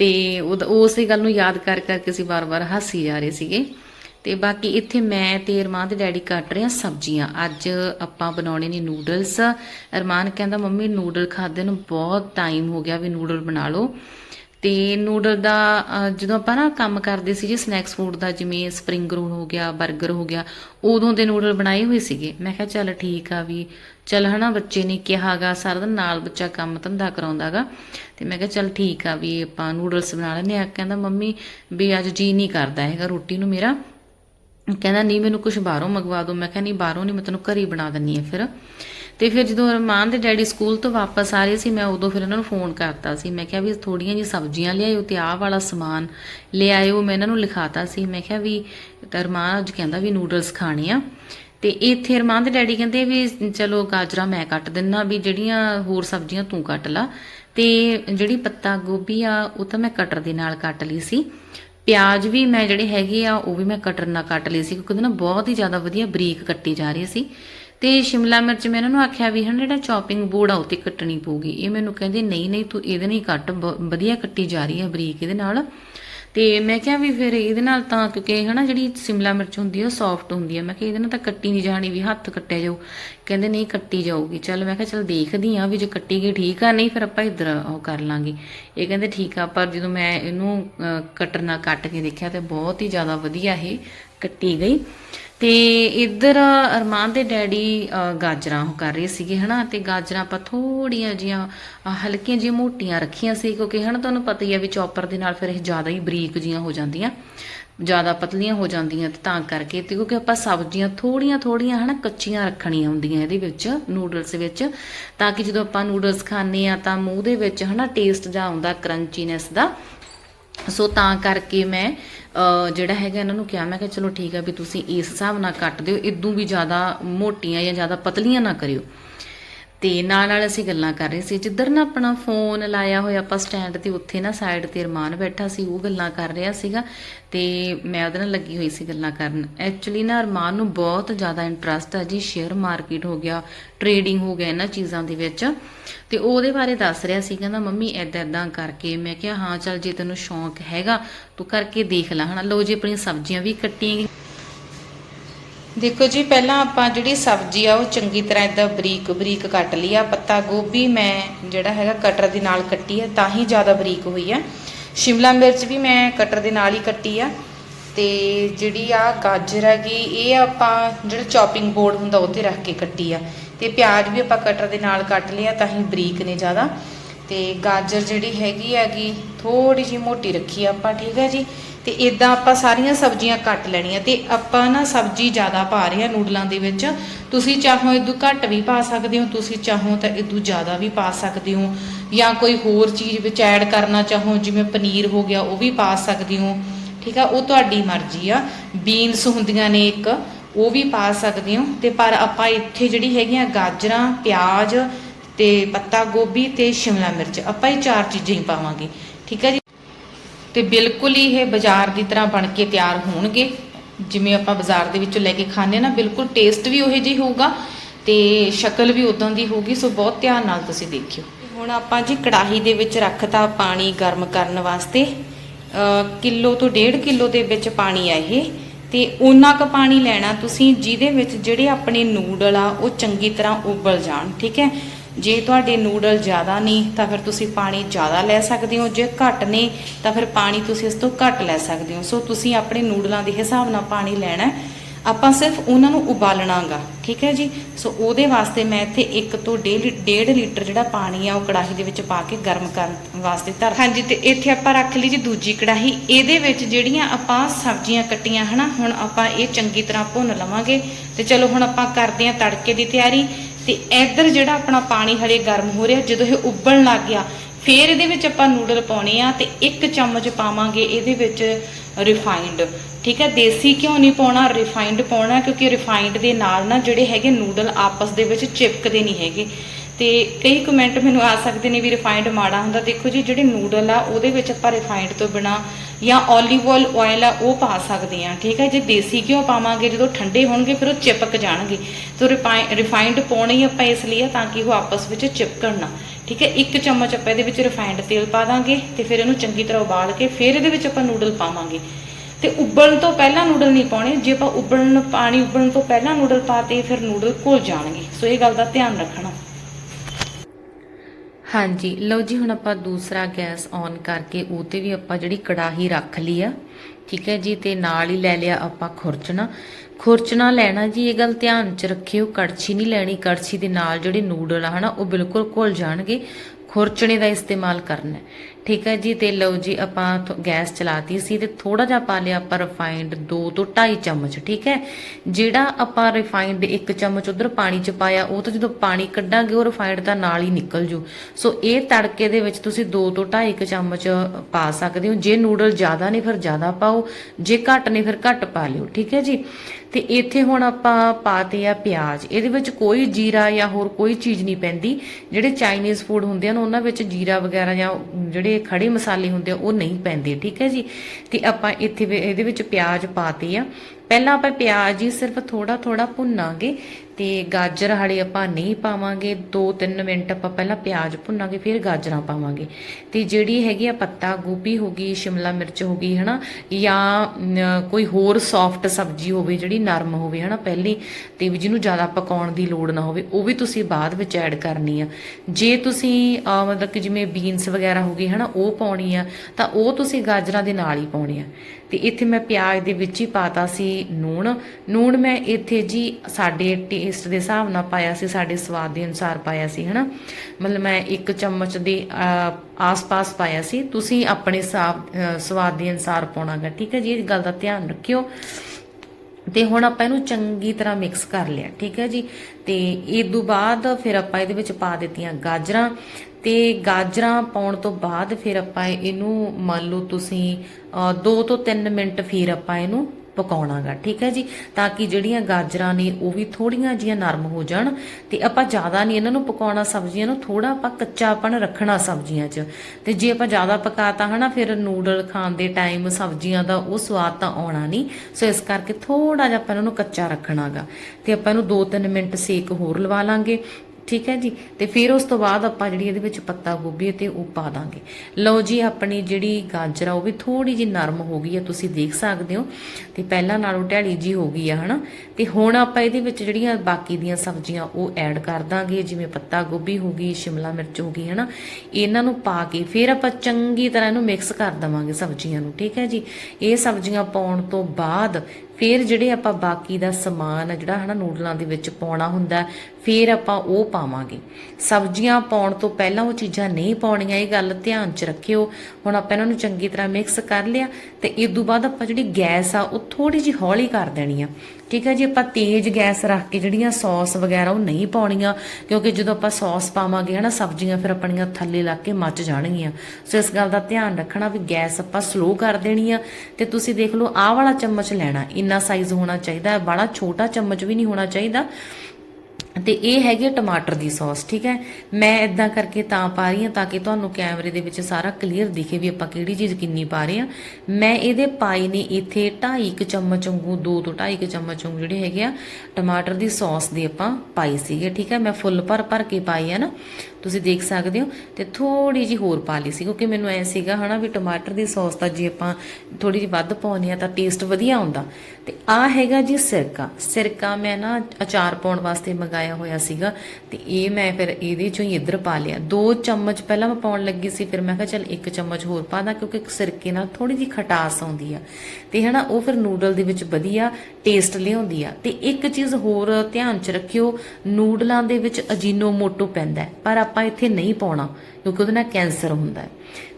ਤੇ ਉਹਦਾ- ਉਸੇ ਗੱਲ ਨੂੰ ਯਾਦ ਕਰ ਕਰਕੇ ਅਸੀਂ ਵਾਰ-ਵਾਰ ਹੱਸੀ ਜਾ ਰਹੇ ਸੀਗੇ। ਤੇ ਬਾਕੀ ਇੱਥੇ ਮੈਂ ਤੇ ਅਰਮਾਨ ਦੇ ਡੈਡੀ ਕੱਟ ਰਹੇ ਆ ਸਬਜ਼ੀਆਂ। ਅੱਜ ਆਪਾਂ ਬਣਾਉਣੇ ਨੇ ਨੂਡਲਸ। ਅਰਮਾਨ ਕਹਿੰਦਾ, ਮੰਮੀ ਨੂਡਲ ਖਾਦੇ ਨੂੰ ਬਹੁਤ ਟਾਈਮ ਹੋ ਗਿਆ, ਵੀ ਨੂਡਲ ਬਣਾ ਲਓ। ਤੇ ਨੂਡਲ ਦਾ ਜਦੋਂ ਆਪਾਂ ਨਾ ਕੰਮ ਕਰਦੇ ਸੀ, ਜੀ ਸਨੈਕਸ ਫੂਡ ਦਾ, ਜਿਵੇਂ ਸਪਰਿੰਗ ਰੋਲ ਹੋ ਗਿਆ 버ਗਰ ਹੋ ਗਿਆ, ਉਦੋਂ ਦੇ ਨੂਡਲ ਬਣਾਏ ਹੋਏ ਸੀਗੇ। ਮੈਂ ਕਿਹਾ, ਚੱਲ ਠੀਕ ਆ ਵੀ, ਚੱਲ ਹਨਾ, ਬੱਚੇ ਨੇ ਕਿਹਾਗਾ ਸਾਰਾ ਦਿਨ ਨਾਲ ਬੱਚਾ ਕੰਮ ਧੰਦਾ ਕਰਾਉਂਦਾਗਾ ਤੇ ਮੈਂ ਕਿਹਾ, ਚੱਲ ਠੀਕ ਆ ਵੀ, ਆਪਾਂ ਨੂਡਲਸ ਬਣਾ ਲੈਂਦੇ ਆ ਕਹਿੰਦਾ, ਮੰਮੀ, ਵੀ ਅੱਜ ਜੀ ਨਹੀਂ ਕਰਦਾ ਹੈਗਾ ਰੋਟੀ ਨੂੰ ਮੇਰਾ। ਕਹਿੰਦਾ, ਨਹੀਂ, ਮੈਨੂੰ ਕੁਝ ਬਾਹਰੋਂ ਮੰਗਵਾ ਦਿਓ। ਮੈਂ ਕਿਹਾ, ਨਹੀਂ, ਬਾਹਰੋਂ ਨਹੀਂ, ਮੈਂ ਤੈਨੂੰ ਘਰੇ ਹੀ ਬਣਾ ਦਿੰਨੀ ਆ ਫਿਰ। ਤੇ ਫਿਰ ਜਦੋਂ ਅਰਮਾਨ ਦੇ ਡੈਡੀ ਸਕੂਲ ਤੋਂ ਵਾਪਸ ਆ ਰਹੇ ਸੀ, ਮੈਂ ਉਦੋਂ ਫਿਰ ਇਹਨਾਂ ਨੂੰ ਫੋਨ ਕਰਤਾ ਸੀ। ਮੈਂ ਕਿਹਾ ਵੀ ਥੋੜੀਆਂ ਜੀ ਸਬਜ਼ੀਆਂ ਲਿਆਇਓ ਤੇ ਆਹ ਵਾਲਾ ਸਮਾਨ ਲਿਆਇਓ ਮੈਂ ਇਹਨਾਂ ਨੂੰ ਲਿਖਾਤਾ ਸੀ। ਮੈਂ ਕਿਹਾ ਵੀ ਤਾਂ ਅਰਮਾਨ ਅੱਜ ਕਹਿੰਦਾ ਵੀ ਨੂਡਲਸ ਖਾਣੇ ਆ। ਤੇ ਇੱਥੇ ਰਮਾਨ ਦੇ ਡੈਡੀ ਕਹਿੰਦੇ ਵੀ, ਚਲੋ ਗਾਜਰਾ ਮੈਂ ਕੱਟ ਦਿੰਨਾ ਵੀ ਜਿਹੜੀਆਂ ਹੋਰ ਸਬਜ਼ੀਆਂ ਤੂੰ ਕੱਟ ਲਾ। ਤੇ ਜਿਹੜੀ ਪੱਤਾ ਗੋਭੀ ਆ, ਉਹ ਤਾਂ ਮੈਂ ਕਟਰ ਦੇ ਨਾਲ ਕੱਟ ਲਈ ਸੀ। ਪਿਆਜ਼ ਵੀ ਮੈਂ ਜਿਹੜੇ ਹੈਗੇ ਆ, ਉਹ ਵੀ ਮੈਂ ਕਟਰ ਨਾਲ ਕੱਟ ਲਈ ਸੀ, ਕਿਉਂਕਿ ਉਹਦੇ ਨਾਲ ਬਹੁਤ ਹੀ ਜ਼ਿਆਦਾ ਵਧੀਆ ਬਰੀਕ ਕੱਟੀ ਜਾ ਰਹੀ ਸੀ। ਤੇ ਸ਼ਿਮਲਾ ਮਿਰਚ ਮੈਂ ਇਹਨਾਂ ਨੂੰ ਆਖਿਆ ਵੀ ਹਨ ਜਿਹੜਾ ਚੌਪਿੰਗ ਬੋਰਡ ਆ ਉੱਤੇ ਕੱਟਣੀ ਪਊਗੀ। ਇਹ ਮੈਨੂੰ ਕਹਿੰਦੇ ਨਹੀਂ ਨਹੀਂ ਤੂੰ ਇਹਦੇ ਨਾਲ ਹੀ ਕੱਟ ਬ- ਵਧੀਆ ਕੱਟੀ ਜਾ ਰਹੀ ਹੈ ਬਰੀਕ ਇਹਦੇ ਨਾਲ। ਤੇ ਮੈਂ ਕਿਹਾ ਵੀ ਫਿਰ ਇਹਦੇ ਨਾਲ ਤਾਂ ਕਿਉਂਕਿ ਹਨਾ ਜਿਹੜੀ ਸ਼ਿਮਲਾ ਮਿਰਚ ਹੁੰਦੀ ਆ ਉਹ ਸੌਫਟ ਹੁੰਦੀ ਆ। ਮੈਂ ਕਿਹਾ ਇਹਦੇ ਨਾਲ ਤਾਂ ਕੱਟੀ ਨਹੀਂ ਜਾਣੀ ਵੀ ਹੱਥ ਕੱਟਿਆ ਜਾਊ। ਕਹਿੰਦੇ ਨਹੀਂ ਕੱਟੀ ਜਾਊਗੀ। ਚੱਲ ਮੈਂ ਕਿਹਾ ਚੱਲ ਦੇਖਦੀ ਆ ਵੀ ਜੇ ਕੱਟੀ ਗਈ ਠੀਕ ਆ ਨਹੀਂ ਫਿਰ ਆਪਾਂ ਇੱਧਰ ਉਹ ਕਰ ਲਾਂਗੇ। ਇਹ ਕਹਿੰਦੇ ਠੀਕ ਆ ਪਰ ਜਦੋਂ ਮੈਂ ਇਹਨੂੰ ਅਹ, ਕਟਰ ਨਾਲ ਕੱਟ ਕੇ ਦੇਖਿਆ ਤੇ ਬਹੁਤ ਹੀ ਜ਼ਿਆਦਾ ਵਧੀਆ ਇਹ ਕੱਟੀ ਗਈ। ਤੇ ਇੱਧਰ ਅਰਮਾਨ ਦੇ ਡੈਡੀ ਗਾਜਰਾਂ ਉਹ ਕਰ ਰਹੇ ਸੀਗੇ, ਹਨਾ? ਤੇ ਗਾਜਰਾਂ ਆਪਾਂ ਥੋੜੀਆਂ ਜੀਆਂ ਹਲਕੀਆਂ ਜਿਹੀਆਂ ਮੋਟੀਆਂ ਰੱਖੀਆਂ ਸੀ, ਕਿਉਂਕਿ ਹਨਾ, ਤੁਹਾਨੂੰ ਪਤਾ ਹੀ ਆ ਵੀ ਚੌਪਰ ਦੇ ਨਾਲ ਫਿਰ ਇਹ ਜ਼ਿਆਦਾ ਹੀ ਬਰੀਕ ਜੀਆਂ ਹੋ ਜਾਂਦੀਆਂ, ਜ਼ਿਆਦਾ ਪਤਲੀਆਂ ਹੋ ਜਾਂਦੀਆਂ ਤੇ ਤਾਂ ਕਰਕੇ ਤੇ ਕਿਉਂਕਿ ਆਪਾਂ ਸਬਜ਼ੀਆਂ ਥੋੜੀਆਂ ਥੋੜੀਆਂ ਹਨਾ, ਕੱਚੀਆਂ ਰੱਖਣੀਆਂ ਹੁੰਦੀਆਂ ਇਹਦੇ ਵਿੱਚ, ਨੂਡਲਸ ਵਿੱਚ, ਤਾਂ ਕਿ ਜਦੋਂ ਆਪਾਂ ਨੂਡਲਸ ਖਾਂਦੇ ਆ ਤਾਂ ਮੂੰਹ ਦੇ ਵਿੱਚ, ਹਨਾ ਟੇਸਟ ਜਾ ਆਉਂਦਾ ਕਰੰਚੀਨੈਸ ਦਾ। ਸੋ ਤਾਂ ਕਰਕੇ ਮੈਂ ਜਿਹੜਾ ਹੈਗਾ ਇਹਨਾਂ ਨੂੰ ਕਿਹਾ, ਮੈਂ ਕਿਹਾ, ਚਲੋ ਠੀਕ ਆ ਵੀ ਤੁਸੀਂ ਇਸ ਹਿਸਾਬ ਨਾਲ ਕੱਟ ਦਿਓ, ਇਦੋਂ ਵੀ ਜ਼ਿਆਦਾ ਮੋਟੀਆਂ ਜਾਂ ਜ਼ਿਆਦਾ ਪਤਲੀਆਂ ਨਾ ਕਰਿਓ। ਤੇ ਨਾਲ ਨਾਲ ਅਸੀਂ ਗੱਲਾਂ ਕਰ ਰਹੇ ਸੀ। ਜਿੱਧਰ ਨਾ ਆਪਣਾ ਫੋਨ ਲਾਇਆ ਹੋਇਆ, ਆਪਾਂ ਸਟੈਂਡ ਤੇ ਉੱਥੇ ਨਾ ਸਾਈਡ ਤੇ ਰਮਾਨ ਬੈਠਾ ਸੀ, ਉਹ ਗੱਲਾਂ ਕਰ ਰਿਹਾ ਸੀਗਾ ਤੇ ਮੈਂ ਉਹਦੇ ਨਾਲ ਲੱਗੀ ਹੋਈ ਸੀ ਗੱਲਾਂ ਕਰਨ। ਐਕਚੁਅਲੀ ਨਾ ਅਰਮਾਨ ਨੂੰ ਬਹੁਤ ਜ਼ਿਆਦਾ ਇੰਟਰਸਟ ਆ ਜੀ ਸ਼ੇਅਰ ਮਾਰਕੀਟ ਹੋ ਗਿਆ ਟਰੇਡਿੰਗ ਹੋ ਗਿਆ, ਇਹਨਾਂ ਚੀਜ਼ਾਂ ਦੇ ਵਿੱਚ। ਤੇ ਉਹਦੇ ਬਾਰੇ ਦੱਸ ਰਿਹਾ ਸੀ, ਕਹਿੰਦਾ, ਮੰਮੀ ਐਦਾਂ ਐਦਾਂ ਕਰਕੇ। ਮੈਂ ਕਿਹਾ, ਹਾਂ, ਚੱਲ ਜੇ ਤੈਨੂੰ ਸ਼ੌਂਕ ਹੈਗਾ, ਤੂੰ ਕਰਕੇ ਦੇਖ ਲੈ ਹਨਾ। ਲੋ ਜੀ ਆਪਣੀਆਂ ਸਬਜ਼ੀਆਂ ਵੀ ਕੱਟੀਆਂ ਦੇਖੋ ਜੀ, ਪਹਿਲਾਂ ਆਪਾਂ ਜਿਹੜੀ ਸਬਜ਼ੀ ਆ, ਉਹ ਚੰਗੀ ਤਰ੍ਹਾਂ ਇਦਾਂ ਬਰੀਕ ਬਰੀਕ ਕੱਟ ਲਈ ਆ। ਪੱਤਾ ਗੋਭੀ ਮੈਂ ਜਿਹੜਾ ਹੈਗਾ ਕਟਰ ਦੇ ਨਾਲ ਕੱਟੀ ਆ, ਤਾਂ ਹੀ ਜ਼ਿਆਦਾ ਬਰੀਕ ਹੋਈ ਆ। ਸ਼ਿਮਲਾ ਮਿਰਚ ਵੀ ਮੈਂ ਕਟਰ ਦੇ ਨਾਲ ਹੀ ਕੱਟੀ ਆ। ਤੇ ਜਿਹੜੀ ਆ ਗਾਜਰ ਹੈਗੀ, ਇਹ ਆਪਾਂ ਜਿਹੜਾ ਚੌਪਿੰਗ ਬੋਰਡ ਹੁੰਦਾ ਉੱਤੇ ਰੱਖ ਕੇ ਕੱਟੀ ਆ। ਤੇ ਪਿਆਜ਼ ਵੀ ਆਪਾਂ ਕਟਰ ਦੇ ਨਾਲ ਕੱਟ ਲਿਆ ਤਾਂ ਹੀ ਬਰੀਕ ਨੇ ਜ਼ਿਆਦਾ। ਤੇ ਗਾਜਰ ਜਿਹੜੀ ਹੈਗੀ ਹੈਗੀ ਥੋੜੀ ਜਿਹੀ ਮੋਟੀ ਰੱਖੀ ਆ ਆਪਾਂ, ਠੀਕ ਹੈ ਜੀ? ਤੇ ਇਦਾਂ ਆਪਾਂ ਸਾਰੀਆਂ ਸਬਜ਼ੀਆਂ ਕੱਟ ਲੈਣੀਆਂ ਤੇ ਆਪਾਂ ਨਾ ਸਬਜ਼ੀ ਜ਼ਿਆਦਾ ਪਾ ਰਹੇ ਆ ਨੂਡਲਾਂ ਦੇ ਵਿੱਚ। ਤੁਸੀਂ ਚਾਹੋ ਇਦੋਂ ਘੱਟ ਵੀ ਪਾ ਸਕਦੇ ਹੋ, ਤੁਸੀਂ ਚਾਹੋ ਤਾਂ ਇਦੋਂ ਜ਼ਿਆਦਾ ਵੀ ਪਾ ਸਕਦੇ ਹੋ। ਜਾਂ ਕੋਈ ਹੋਰ ਚੀਜ਼ ਵਿੱਚ ਐਡ ਕਰਨਾ ਚਾਹੋ, ਜਿਵੇਂ ਪਨੀਰ ਹੋ ਗਿਆ, ਉਹ ਵੀ ਪਾ ਸਕਦੇ ਹੋ। ਠੀਕ ਆ, ਉਹ ਤੁਹਾਡੀ ਮਰਜ਼ੀ ਆ। ਬੀਨਸ ਹੁੰਦੀਆਂ ਨੇ ਇੱਕ, ਉਹ ਵੀ ਪਾ ਸਕਦੇ ਹੋ। ਤੇ ਪਰ ਆਪਾਂ ਇੱਥੇ ਜਿਹੜੀ ਹੈਗੀਆਂ ਗਾਜਰਾਂ, ਪਿਆਜ਼ ਤੇ ਪੱਤਾ ਗੋਭੀ ਤੇ ਸ਼ਿਮਲਾ ਮਿਰਚ, ਆਪਾਂ ਇਹ ਚਾਰ ਚੀਜ਼ਾਂ ਹੀ ਪਾਵਾਂਗੇ। ਠੀਕ ਹੈ ਜੀ? ਤੇ ਬਿਲਕੁਲ ਹੀ ਇਹ ਬਾਜ਼ਾਰ ਦੀ ਤਰ੍ਹਾਂ ਬਣ ਕੇ ਤਿਆਰ ਹੋਣਗੇ। ਜਿਵੇਂ ਆਪਾਂ ਬਾਜ਼ਾਰ ਦੇ ਵਿੱਚੋਂ ਲੈ ਕੇ ਖਾਂਦੇ ਹਾਂ ਨਾ ਬਿਲਕੁਲ ਟੇਸਟ ਵੀ ਉਹੇ ਜਿਹੀ ਹੋਊਗਾ ਤੇ ਸ਼ਕਲ ਵੀ ਉਦਾਂ ਦੀ ਹੋਊਗੀ ਸੋ ਬਹੁਤ ਧਿਆਨ ਨਾਲ ਤੁਸੀਂ ਦੇਖਿਓ। ਹੁਣ ਆਪਾਂ ਜੀ ਕੜਾਹੀ ਦੇ ਵਿੱਚ ਰੱਖਤਾ ਪਾਣੀ ਗਰਮ ਕਰਨ ਵਾਸਤੇ। ਅ, ਕਿਲੋ ਤੋਂ ਡੇਢ ਕਿਲੋ ਦੇ ਵਿੱਚ ਪਾਣੀ ਆ ਇਹ ਤੇ ਉਨਾ ਕੁ ਪਾਣੀ ਲੈਣਾ ਤੁਸੀਂ ਜਿਹਦੇ ਵਿੱਚ ਜਿਹੜੇ ਆਪਣੇ ਨੂਡਲ ਆ ਉਹ ਚੰਗੀ ਤਰ੍ਹਾਂ ਉਬਲ ਜਾਣ ਠੀਕ ਹੈ? ਜੇ ਤੁਹਾਡੇ ਨੂਡਲ ਜ਼ਿਆਦਾ ਨਹੀਂ ਤਾਂ ਫਿਰ ਤੁਸੀਂ ਪਾਣੀ ਜ਼ਿਆਦਾ ਲੈ ਸਕਦੇ ਹੋ। ਜੇ ਘੱਟ ਨੇ, ਤਾਂ ਫਿਰ ਪਾਣੀ ਤੁਸੀਂ ਇਸ ਤੋਂ ਘੱਟ ਲੈ ਸਕਦੇ ਹੋ। ਸੋ ਤੁਸੀਂ ਆਪਣੇ ਨੂਡਲਾਂ ਦੇ ਹਿਸਾਬ ਨਾਲ ਪਾਣੀ ਲੈਣਾ ਹੈ। ਆਪਾਂ ਸਿਰਫ ਉਹਨਾਂ ਨੂੰ ਉਬਾਲਣਾਗਾ, ਠੀਕ ਹੈ ਜੀ? ਸੋ ਉਹਦੇ ਵਾਸਤੇ ਮੈਂ ਇੱਥੇ 1 ਤੋਂ 1.5 ਲੀਟਰ ਜਿਹੜਾ ਪਾਣੀ ਆ, ਉਹ ਕੜਾਹੀ ਦੇ ਵਿੱਚ ਪਾ ਕੇ ਗਰਮ ਕਰਨ ਵਾਸਤੇ ਧਰ ਹਾਂਜੀ, ਤੇ ਇੱਥੇ ਆਪਾਂ ਰੱਖ ਲਈ ਜੀ ਦੂਜੀ ਕੜਾਹੀ। ਇਹਦੇ ਵਿੱਚ ਜਿਹੜੀਆਂ ਆਪਾਂ ਸਬਜ਼ੀਆਂ ਕੱਟੀਆਂ, ਹਨਾ? ਹੁਣ ਆਪਾਂ ਇਹ ਚੰਗੀ ਤਰ੍ਹਾਂ ਭੁੰਨ ਲਵਾਂਗੇ। ਤੇ ਚਲੋ ਹੁਣ ਆਪਾਂ ਕਰਦੇ ਹਾਂ ਤੜਕੇ ਦੀ ਤਿਆਰੀ। ਤੇ ਇੱਧਰ ਜਿਹੜਾ ਆਪਣਾ ਪਾਣੀ ਹਲੇ ਗਰਮ ਹੋ ਰਿਹਾ, ਜਦੋਂ ਇਹ ਉਬਲਣ ਲੱਗ ਗਿਆ, ਫਿਰ ਇਹਦੇ ਵਿੱਚ ਆਪਾਂ ਨੂਡਲ ਪਾਉਣੇ ਆ ਤੇ ਇੱਕ ਚਮਚ ਪਾਵਾਂਗੇ ਇਹਦੇ ਵਿੱਚ ਰਿਫਾਈਨਡ ਠੀਕ ਹੈ, ਦੇਸੀ ਘਿਓ ਨਹੀਂ ਪਾਉਣਾ ਰਿਫਾਈਨਡ ਪਾਉਣਾ, ਕਿਉਂਕਿ ਰਿਫਾਈਨਡ ਦੇ ਨਾਲ ਨਾ ਜਿਹੜੇ ਹੈਗੇ ਨੂਡਲ ਆਪਸ ਦੇ ਵਿੱਚ ਚਿਪਕਦੇ ਨਹੀਂ ਹੈਗੇ। ਤੇ ਕਈ ਕਮੈਂਟ ਮੈਨੂੰ ਆ ਸਕਦੇ ਨੇ ਵੀ ਰਿਫਾਈਨਡ ਮਾੜਾ ਹੁੰਦਾ। ਦੇਖੋ ਜੀ, ਜਿਹੜੇ ਨੂਡਲ ਆ, ਉਹਦੇ ਵਿੱਚ ਆਪਾਂ ਰਿਫਾਈਨਡ ਤੋਂ ਬਿਨਾ ਜਾਂ 올ਿਵ ਆਇਲ ਆਇਲ ਆ, ਉਹ ਪਾ ਸਕਦੇ ਆ ਠੀਕ ਹੈ ਜੇ ਦੇਸੀ ਘਿਓ ਪਾਵਾਂਗੇ, ਜਦੋਂ ਠੰਡੇ ਹੋਣਗੇ, ਫਿਰ ਉਹ ਚਿਪਕ ਜਾਣਗੇ। ਤੇ ਰਿਫਾਈਨਡ ਪਾਉਣਾ ਹੀ ਆਪਾਂ ਇਸ ਲਈ ਆ ਤਾਂ ਕਿ ਉਹ ਆਪਸ ਵਿੱਚ ਚਿਪਕਣ ਨਾ, ਠੀਕ ਹੈ ਇੱਕ ਚਮਚ ਆਪਾਂ ਇਹਦੇ ਵਿੱਚ ਰਿਫਾਈਨਡ ਤੇਲ ਪਾ ਦਾਂਗੇ ਤੇ ਫਿਰ ਇਹਨੂੰ ਚੰਗੀ ਤਰ੍ਹਾਂ ਉਬਾਲ ਕੇ ਫਿਰ ਇਹਦੇ ਵਿੱਚ ਆਪਾਂ ਨੂਡਲ ਪਾਵਾਂਗੇ। ਤੇ ਉਬਲਣ ਤੋਂ ਪਹਿਲਾਂ ਨੂਡਲ ਨਹੀਂ ਪਾਉਣੇ। ਜੇ ਆਪਾਂ ਉਬਲਣ, ਪਾਣੀ ਉਬਲਣ ਤੋਂ ਪਹਿਲਾਂ ਨੂਡਲ ਪਾਤੇ ਫਿਰ ਨੂਡਲ ਘੁਲ ਜਾਣਗੇ। ਸੋ ਇਹ ਗੱਲ ਦਾ ਧਿਆਨ ਰੱਖਣਾ। ਹਾਂਜੀ, ਲਓ ਜੀ, ਹੁਣ ਆਪਾਂ ਦੂਸਰਾ ਗੈਸ ਔਨ ਕਰਕੇ ਉਹ ਤੇ ਵੀ ਆਪਾਂ ਜਿਹੜੀ ਕੜਾਹੀ ਰੱਖ ਲਈ ਆ, ਠੀਕ ਹੈ ਜੀ, ਤੇ ਨਾਲ ਹੀ ਲੈ ਲਿਆ ਆਪਾਂ ਖੁਰਚਣਾ। ਖੁਰਚਣਾ ਲੈਣਾ ਜੀ, ਇਹ ਗੱਲ ਧਿਆਨ ਚ ਰੱਖਿਓ, ਕੜਛੀ ਨਹੀਂ ਲੈਣੀ, ਕੜਛੀ ਦੇ ਨਾਲ ਜਿਹੜੇ ਨੂਡਲ ਆ, ਹਨਾ, ਉਹ ਬਿਲਕੁਲ ਘੁਲ ਜਾਣਗੇ। ਖੁਰਚਣੇ ਦਾ ਇਸਤੇਮਾਲ ਕਰਨਾ ਠੀਕ ਹੈ ਜੀ, ਤੇ ਲਓ ਜੀ, ਆਪਾਂ ਥੋ- ਗੈਸ ਚਲਾਤੀ ਸੀ ਤੇ ਥੋੜਾ ਜਿਹਾ ਪਾ ਲਿਆ ਆਪਾਂ ਰਿਫਾਈਨਡ 2 ਤੋਂ 2.5 ਚਮਚ, ਠੀਕ ਹੈ। ਜਿਹੜਾ ਆਪਾਂ ਰਿਫਾਈਨਡ 1 ਚਮਚ ਉਧਰ ਪਾਣੀ ਚ ਪਾਇਆ, ਉਹ ਤਾਂ ਜਦੋਂ ਪਾਣੀ ਕੱਢਾਂਗੇ, ਉਹ ਰਿਫਾਈਨਡ ਦਾ ਨਾਲ ਹੀ ਨਿਕਲ ਜੂ। ਸੋ ਇਹ ਤੜਕੇ ਦੇ ਵਿੱਚ ਤੁਸੀਂ 2 ਤੋਂ 2.5 ਚਮਚ ਪਾ ਸਕਦੇ ਹੋ। ਜੇ ਨੂਡਲ ਜ਼ਿਆਦਾ ਨੇ, ਫਿਰ ਜ਼ਿਆਦਾ ਪਾਓ। ਜੇ ਘੱਟ ਨੇ, ਫਿਰ ਘੱਟ ਪਾ ਲਿਓ, ਠੀਕ ਹੈ ਜੀ। ਤੇ ਇੱਥੇ ਹੁਣ ਆਪਾਂ ਪਾਤੇ ਆ ਪਿਆਜ਼। ਇਹਦੇ ਵਿੱਚ ਕੋਈ ਜੀਰਾ ਜਾਂ ਹੋਰ ਕੋਈ ਚੀਜ਼ ਨਹੀਂ ਪੈਂਦੀ। ਜਿਹੜੇ ਚਾਈਨੀਜ਼ ਫੂਡ ਹੁੰਦੇ ਹਨ ਉਹਨਾਂ ਵਿੱਚ ਜੀਰਾ ਵਗੈਰਾ ਜਾਂ ਜਿਹੜੇ ਖੜੇ ਮਸਾਲੇ ਹੁੰਦੇ ਆ, ਉਹ ਨਹੀਂ ਪੈਂਦੇ, ਠੀਕ ਹੈ ਜੀ? ਤੇ ਆਪਾਂ ਇੱਥੇ ਇਹਦੇ ਵਿੱਚ ਪਿਆਜ਼ ਪਾਤੇ ਆ। ਪਹਿਲਾਂ ਆਪਾਂ ਪਿਆਜ਼ ਹੀ ਸਿਰਫ ਥੋੜਾ ਥੋੜਾ ਭੁੰਨਾਂਗੇ ਤੇ ਗਾਜਰ ਹਲੇ ਆਪਾਂ ਨਹੀਂ ਪਾਵਾਂਗੇ 2-3 ਮਿੰਟ ਆਪਾਂ ਪਹਿਲਾਂ ਪਿਆਜ਼ ਭੁੰਨਾਂਗੇ, ਫਿਰ ਗਾਜਰਾਂ ਪਾਵਾਂਗੇ। ਤੇ ਜਿਹੜੀ ਹੈਗੀ ਆ ਪੱਤਾ, ਗੋਭੀ ਹੋ ਗਈ, ਸ਼ਿਮਲਾ ਮਿਰਚ ਹੋ ਗਈ, ਹਨਾ, ਜਾਂ ਕੋਈ ਹੋਰ ਸੌਫਟ ਸਬਜ਼ੀ ਹੋਵੇ ਜਿਹੜੀ ਨਰਮ ਹੋਵੇ, ਹਨਾ, ਪਹਿਲੀ ਤੇ ਵੀ ਜਿਹਨੂੰ ਜ਼ਿਆਦਾ ਪਕਾਉਣ ਦੀ ਲੋੜ ਨਾ ਹੋਵੇ, ਉਹ ਵੀ ਤੁਸੀਂ ਬਾਅਦ ਵਿੱਚ ਐਡ ਕਰਨੀ ਆ। ਜੇ ਤੁਸੀਂ ਮਤਲਬ ਕਿ ਜਿਵੇਂ ਬੀਨਸ ਵਗੈਰਾ ਹੋ ਗਈ ਹਨਾ, ਉਹ ਪਾਉਣੀ ਆ, ਤਾਂ ਉਹ ਤੁਸੀਂ ਗਾਜਰਾਂ ਦੇ ਨਾਲ ਹੀ ਪਾਉਣੀ ਆ। ਤੇ ਇੱਥੇ ਮੈਂ ਪਿਆਜ਼ ਦੇ ਵਿੱਚ ਹੀ ਪਾਤਾ ਸੀ ਨੂਣ। ਨੂਣ ਮੈਂ ਇੱਥੇ ਜੀ ਸਾਡੇ ਟੇਸਟ ਦੇ ਹਿਸਾਬ ਨਾਲ ਪਾਇਆ ਸੀ, ਸਾਡੇ ਸਵਾਦ ਦੇ ਅਨੁਸਾਰ ਪਾਇਆ ਸੀ, ਹਨਾ। ਮਤਲਬ ਮੈਂ ਇੱਕ ਚਮਚ ਦੇ ਆਸ-ਪਾਸ ਪਾਇਆ ਸੀ। ਤੁਸੀਂ ਆਪਣੇ ਹਿਸਾਬ ਸਵਾਦ ਦੇ ਅਨੁਸਾਰ ਪਾਉਣਾਗਾ, ਠੀਕ ਹੈ ਜੀ? ਇਹ ਗੱਲ ਦਾ ਧਿਆਨ ਰੱਖਿਓ। ਤੇ ਹੁਣ ਆਪਾਂ ਇਹਨੂੰ ਚੰਗੀ ਤਰ੍ਹਾਂ ਮਿਕਸ ਕਰ ਲਿਆ, ਠੀਕ ਹੈ ਜੀ? ਤੇ ਇਹ ਤੋਂ ਬਾਅਦ ਫਿਰ ਆਪਾਂ ਇਹਦੇ ਵਿੱਚ ਪਾ ਦਿੱਤੀਆਂ ਗਾਜਰਾਂ। ਤੇ ਗਾਜਰਾਂ ਪਾਉਣ ਤੋਂ ਬਾਅਦ ਫਿਰ ਆਪਾਂ ਇਹਨੂੰ, ਮੰਨ ਲਓ ਤੁਸੀਂ 2 ਤੋਂ 3 ਮਿੰਟ ਫਿਰ ਆਪਾਂ ਇਹਨੂੰ ਪਕਾਉਣਾਗਾ, ਠੀਕ ਹੈ ਜੀ? ਤਾਂ ਕਿ ਜਿਹੜੀਆਂ ਗਾਜਰਾਂ ਨੇ ਉਹ ਵੀ ਥੋੜੀਆਂ ਜੀਆਂ ਨਰਮ ਹੋ ਜਾਣ ਤੇ ਆਪਾਂ ਜ਼ਿਆਦਾ ਨਹੀਂ ਇਹਨਾਂ ਨੂੰ ਪਕਾਉਣਾ ਸਬਜ਼ੀਆਂ ਨੂੰ ਥੋੜਾ ਆਪਾਂ ਕੱਚਾਪਣ ਰੱਖਣਾ ਸਬਜ਼ੀਆਂ 'ਚ। ਤੇ ਜੇ ਆਪਾਂ ਜ਼ਿਆਦਾ ਪਕਾਤਾ ਹਨਾ, ਫਿਰ ਨੂਡਲ ਖਾਣ ਦੇ ਟਾਈਮ ਸਬਜ਼ੀਆਂ ਦਾ ਉਹ ਸਵਾਦ ਤਾਂ ਆਉਣਾ ਨਹੀਂ। ਸੋ ਇਸ ਕਰਕੇ ਥੋੜਾ ਜਿਹਾ ਆਪਾਂ ਇਹਨਾਂ ਨੂੰ ਕੱਚਾ ਰੱਖਣਾਗਾ। ਤੇ ਆਪਾਂ ਇਹਨੂੰ 2-3 ਮਿੰਟ ਸੇਕ ਹੋਰ ਲਵਾ ਲਾਂਗੇ। ਠੀਕ ਹੈ ਜੀ? ਤੇ ਫਿਰ ਉਸ ਤੋਂ ਬਾਅਦ ਆਪਾਂ ਜਿਹੜੀ ਇਹਦੇ ਵਿੱਚ ਪੱਤਾ ਗੋਭੀ ਤੇ ਉਹ ਪਾ ਦਾਂਗੇ। ਲਓ ਜੀ, ਆਪਣੀ ਜਿਹੜੀ ਗਾਜਰ ਆ, ਉਹ ਵੀ ਥੋੜੀ ਜਿਹੀ ਨਰਮ ਹੋ ਗਈ ਆ, ਤੁਸੀਂ ਦੇਖ ਸਕਦੇ ਹੋ। ਤੇ ਪਹਿਲਾਂ ਨਾਲੋਂ ਢੈਲੀ ਜੀ ਹੋ ਗਈ ਆ, ਹਨਾ? ਤੇ ਹੁਣ ਆਪਾਂ ਇਹਦੇ ਵਿੱਚ ਜਿਹੜੀਆਂ ਬਾਕੀ ਦੀਆਂ ਸਬਜ਼ੀਆਂ, ਉਹ ਐਡ ਕਰ ਦਾਂਗੇ, ਜਿਵੇਂ ਪੱਤਾ ਗੋਭੀ ਹੋ ਗਈ, ਸ਼ਿਮਲਾ ਮਿਰਚ ਹੋ ਗਈ, ਹਨਾ? ਇਹਨਾਂ ਨੂੰ ਪਾ ਕੇ ਫਿਰ ਆਪਾਂ ਚੰਗੀ ਤਰ੍ਹਾਂ ਇਹਨੂੰ ਮਿਕਸ ਕਰ ਦਵਾਂਗੇ ਸਬਜ਼ੀਆਂ ਨੂੰ, ਠੀਕ ਹੈ ਜੀ? ਇਹ ਸਬਜ਼ੀਆਂ ਪਾਉਣ ਤੋਂ ਬਾਅਦ ਫਿਰ ਜਿਹੜੇ ਆਪਾਂ ਬਾਕੀ ਦਾ ਸਮਾਨ ਆ ਜਿਹੜਾ ਹਨਾ ਨੂਡਲਾਂ ਦੇ ਵਿੱਚ ਪਾਉਣਾ ਹੁੰਦਾ, ਫਿਰ ਆਪਾਂ ਉਹ ਪਾਵਾਂਗੇ। ਸਬਜ਼ੀਆਂ ਪਾਉਣ ਤੋਂ ਪਹਿਲਾਂ ਉਹ ਚੀਜ਼ਾਂ ਨਹੀਂ ਪਾਉਣੀਆਂ, ਇਹ ਗੱਲ ਧਿਆਨ 'ਚ ਰੱਖਿਓ। ਹੁਣ ਆਪਾਂ ਇਹਨਾਂ ਨੂੰ ਚੰਗੀ ਤਰ੍ਹਾਂ ਮਿਕਸ ਕਰ ਲਿਆ ਤੇ ਇਸ ਤੋਂ ਬਾਅਦ ਆਪਾਂ ਜਿਹੜੀ ਗੈਸ ਆ, ਉਹ ਥੋੜੀ ਜਿਹੀ ਹੌਲੀ ਕਰ ਦੇਣੀ ਆ। ਠੀਕ ਹੈ ਜੀ, ਆਪਾਂ ਤੇਜ਼ ਗੈਸ ਰੱਖ ਕੇ ਜਿਹੜੀਆਂ ਸੌਸ ਵਗੈਰਾ ਉਹ ਨਹੀਂ ਪਾਉਣੀਆਂ, ਕਿਉਂਕਿ ਜਦੋਂ ਆਪਾਂ ਸੌਸ ਪਾਵਾਂਗੇ, ਹਨਾ, ਸਬਜ਼ੀਆਂ ਫਿਰ ਆਪਣੀਆਂ ਥੱਲੇ ਲੱਗ ਕੇ ਮੱਚ ਜਾਣਗੀਆਂ। ਸੋ ਇਸ ਗੱਲ ਦਾ ਧਿਆਨ ਰੱਖਣਾ ਵੀ ਗੈਸ ਆਪਾਂ ਸਲੋ ਕਰ ਦੇਣੀ ਆ। ਤੇ ਤੁਸੀਂ ਦੇਖ ਲਓ, ਆਹ ਵਾਲਾ ਚਮਚ ਲੈਣਾ, ਇੰਨਾ ਸਾਈਜ਼ ਹੋਣਾ ਚਾਹੀਦਾ ਹੈ ਬੜਾ ਛੋਟਾ ਚਮਚ ਵੀ ਨਹੀਂ ਹੋਣਾ ਚਾਹੀਦਾ। ਤੇ ਇਹ ਹੈਗੀ ਆ ਟਮਾਟਰ ਦੀ ਸੌਸ, ਠੀਕ ਹੈ? ਮੈਂ ਇਦਾਂ ਕਰਕੇ ਤਾਂ ਪਾ ਰਹੀ ਹਾਂ ਤਾਂ ਕਿ ਤੁਹਾਨੂੰ ਕੈਮਰੇ ਦੇ ਵਿੱਚ ਸਾਰਾ ਕਲੀਅਰ ਦਿਖੇ ਵੀ ਆਪਾਂ ਕਿਹੜੀ ਚੀਜ਼ ਕਿੰਨੀ ਪਾ ਰਹੇ ਹਾਂ। ਮੈਂ ਇਹਦੇ ਪਾਈ ਨੇ ਇੱਥੇ 2.5 ਕੁ ਚਮਚ ਵਾਂਗੂ 2 ਤੋਂ 2.5 ਕੁ ਚਮਚ ਵਾਂਗੂ ਜਿਹੜੇ ਹੈਗੇ ਆ ਟਮਾਟਰ ਦੀ ਸੌਸ ਦੇ ਆਪਾਂ ਪਾਈ ਸੀਗੇ, ਠੀਕ ਹੈ? ਮੈਂ ਫੁੱਲ ਭਰ ਭਰ ਕੇ ਪਾਈ ਆ ਨਾ। ਤੁਸੀਂ ਦੇਖ ਸਕਦੇ ਹੋ ਤੇ ਥੋੜੀ ਜੀ ਹੋਰ ਪਾ ਲਈ ਸੀ, ਕਿਉਂਕਿ ਮੈਨੂੰ ਐ ਸੀਗਾ ਹਨਾ ਵੀ ਟਮਾਟਰ ਦੀ ਸੌਸ ਤਾਂ ਜੇ ਆਪਾਂ ਥੋੜੀ ਜਿਹੀ ਵੱਧ ਪਾਉਂਦੇ ਆ ਤਾਂ ਟੇਸਟ ਵਧੀਆ ਆਉਂਦਾ। ਤੇ ਆ ਹੈਗਾ ਜੀ ਸਿਰਕਾ। ਸਿਰਕਾ ਮੈਂ ਨਾ ਅਚਾਰ ਪਾਉਣ ਵਾਸਤੇ ਮੰਗਾਇਆ ਹੋਇਆ ਸੀਗਾ ਤੇ ਇਹ ਮੈਂ ਫਿਰ ਇਹਦੇ ਚੋਂ ਹੀ ਇੱਧਰ ਪਾ ਲਿਆ। ਦੋ ਚਮਚ ਪਹਿਲਾਂ ਮੈਂ ਪਾਉਣ ਲੱਗੀ ਸੀ, ਫਿਰ ਮੈਂ ਕਿਹਾ ਚੱਲ ਇੱਕ ਚਮਚ ਹੋਰ ਪਾ ਦਾਂ, ਕਿਉਂਕਿ ਸਿਰਕੇ ਨਾਲ ਥੋੜੀ ਜਿਹੀ ਖਟਾਸ ਆਉਂਦੀ ਆ। ਤੇ ਹਨਾ, ਉਹ ਫਿਰ ਨੂਡਲ ਦੇ ਵਿੱਚ ਵਧੀਆ ਟੇਸਟ ਲਿਆਉਂਦੀ ਆ। ਤੇ ਇੱਕ ਚੀਜ਼ ਹੋਰ ਧਿਆਨ ਚ ਰੱਖਿਓ ਨੂਡਲਾਂ ਦੇ ਵਿੱਚ ਅਜੀਨੋ ਮੋਟੋ ਪੈਂਦਾ ਪਰ ਆਪਾਂ ਇੱਥੇ ਨਹੀਂ ਪਾਉਣਾ, ਕਿਉਂਕਿ ਉਹਦੇ ਨਾਲ ਕੈਂਸਰ ਹੁੰਦਾ ਹੈ।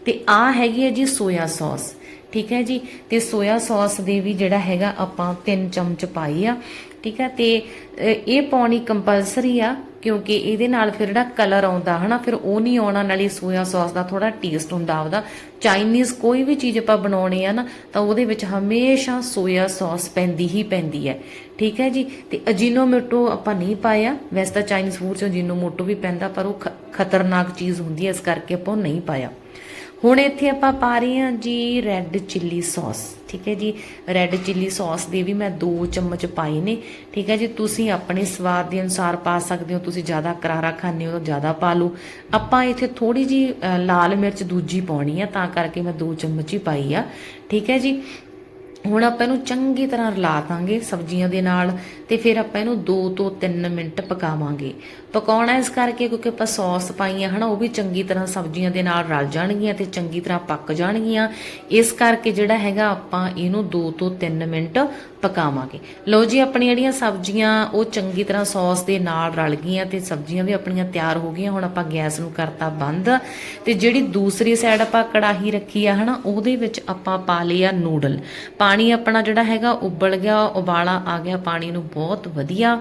ਤੇ ਆ ਹੈਗੀ ਹੈ ਜੀ ਸੋਇਆ ਸੌਸ, ਠੀਕ ਹੈ ਜੀ? ਤੇ ਸੋਇਆ ਸੌਸ ਦੇ ਵੀ ਜਿਹੜਾ ਹੈਗਾ ਆਪਾਂ 3 ਚਮਚ ਪਾਈ ਆ, ਠੀਕ ਹੈ? ਤੇ ਇਹ ਪਾਉਣੀ ਕੰਪਲਸਰੀ ਆ ਕਿਉਂਕਿ ਇਹਦੇ ਨਾਲ ਫਿਰ ਜਿਹੜਾ ਕਲਰ ਆਉਂਦਾ, ਹਨਾ, ਫਿਰ ਉਹ ਨਹੀਂ ਆਉਣਾ, ਨਾਲੇ ਸੋਇਆ ਸੌਸ ਦਾ ਥੋੜਾ ਟੇਸਟ ਹੁੰਦਾ ਉਹਦਾ ਚਾਈਨੀਜ਼ ਕੋਈ ਵੀ ਚੀਜ਼ ਆਪਾਂ ਬਣਾਉਣੀ ਆ ਨਾ, ਤਾਂ ਉਹਦੇ ਵਿੱਚ ਹਮੇਸ਼ਾ ਸੋਇਆ ਸੌਸ ਪੈਂਦੀ ਹੀ ਪੈਂਦੀ ਹੈ। ਠੀਕ ਹੈ ਜੀ? ਤੇ ਅਜੀਨੋਮੋਟੋ ਆਪਾਂ ਨਹੀਂ ਪਾਇਆ। ਵੈਸੇ ਤਾਂ ਚਾਈਨੀਜ਼ ਫੂਡ 'ਚ ਅਜੀਨੋਮੋਟੋ ਵੀ ਪੈਂਦਾ, ਪਰ ਉਹ ਖ- ਖਤਰਨਾਕ ਚੀਜ਼ ਹੁੰਦੀ ਹੈ, ਇਸ ਕਰਕੇ ਆਪਾਂ ਉਹ ਨਹੀਂ ਪਾਇਆ। ਹੁਣ ਇੱਥੇ ਆਪਾਂ ਪਾ ਰਹੇ ਹਾਂ ਜੀ ਰੈੱਡ ਚਿੱਲੀ ਸੌਸ ਠੀਕ ਹੈ ਜੀ? ਰੈੱਡ ਚਿੱਲੀ ਸੌਸ ਦੇ ਵੀ ਮੈਂ 2 ਚਮਚ ਪਾਏ ਨੇ, ਠੀਕ ਹੈ ਜੀ? ਤੁਸੀਂ ਆਪਣੇ ਸਵਾਦ ਦੇ ਅਨੁਸਾਰ ਪਾ ਸਕਦੇ ਹੋ, ਤੁਸੀਂ ਜ਼ਿਆਦਾ ਕਰਾਰਾ ਖਾਂਦੇ ਹੋ ਤਾਂ ਜ਼ਿਆਦਾ ਪਾ ਲਓ। ਆਪਾਂ ਇੱਥੇ ਥੋੜੀ ਜੀ ਲਾਲ ਮਿਰਚ ਦੂਜੀ ਪਾਉਣੀ ਆ, ਤਾਂ ਕਰਕੇ ਮੈਂ 2 ਚਮਚ ਹੀ ਪਾਈ ਆ, ਠੀਕ ਹੈ ਜੀ? ਹੁਣ ਆਪਾਂ ਇਹਨੂੰ ਚੰਗੀ ਤਰ੍ਹਾਂ ਰਲਾ ਦਾਂਗੇ ਸਬਜ਼ੀਆਂ ਦੇ ਨਾਲ ਤੇ ਫਿਰ ਆਪਾਂ ਇਹਨੂੰ 2 ਤੋਂ 3 ਮਿੰਟ ਪਕਾਵਾਂਗੇ। ਪਕਾਉਣਾ ਇਸ ਕਰਕੇ ਕਿਉਂਕਿ ਆਪਾਂ ਸੌਸ ਪਾਈ ਹੈ ਹਨਾ, ਉਹ ਵੀ ਚੰਗੀ ਤਰ੍ਹਾਂ ਸਬਜ਼ੀਆਂ ਦੇ ਨਾਲ ਰਲ ਜਾਣਗੀਆਂ ਤੇ ਚੰਗੀ ਤਰ੍ਹਾਂ ਪੱਕ ਜਾਣਗੀਆਂ। ਇਸ ਕਰਕੇ ਜਿਹੜਾ ਹੈਗਾ ਆਪਾਂ ਇਹਨੂੰ 2 ਤੋਂ 3 ਮਿੰਟ ਪਕਾਵਾਂਗੇ। ਲਓ ਜੀ, ਆਪਣੀਆਂ ਜਿਹੜੀਆਂ ਸਬਜ਼ੀਆਂ, ਉਹ ਚੰਗੀ ਤਰ੍ਹਾਂ ਸੌਸ ਦੇ ਨਾਲ ਰਲ ਗਈਆਂ ਤੇ ਸਬਜ਼ੀਆਂ ਵੀ ਆਪਣੀਆਂ ਤਿਆਰ ਹੋ ਗਈਆਂ। ਹੁਣ ਆਪਾਂ ਗੈਸ ਨੂੰ ਕਰਤਾ ਬੰਦ ਤੇ ਜਿਹੜੀ ਦੂਸਰੀ ਸਾਈਡ ਆਪਾਂ ਕੜਾਹੀ ਰੱਖੀ ਆ, ਹਨਾ, ਉਹਦੇ ਵਿੱਚ ਆਪਾਂ ਪਾ ਲਿਆ ਨੂਡਲ। ਪਾਣੀ ਆਪਣਾ ਜਿਹੜਾ ਹੈਗਾ, ਉਬਲ ਗਿਆ, ਉਬਾਲਾ ਆ ਗਿਆ, ਪਾਣੀ ਨੂੰ ਬਹੁਤ ਵਧੀਆ।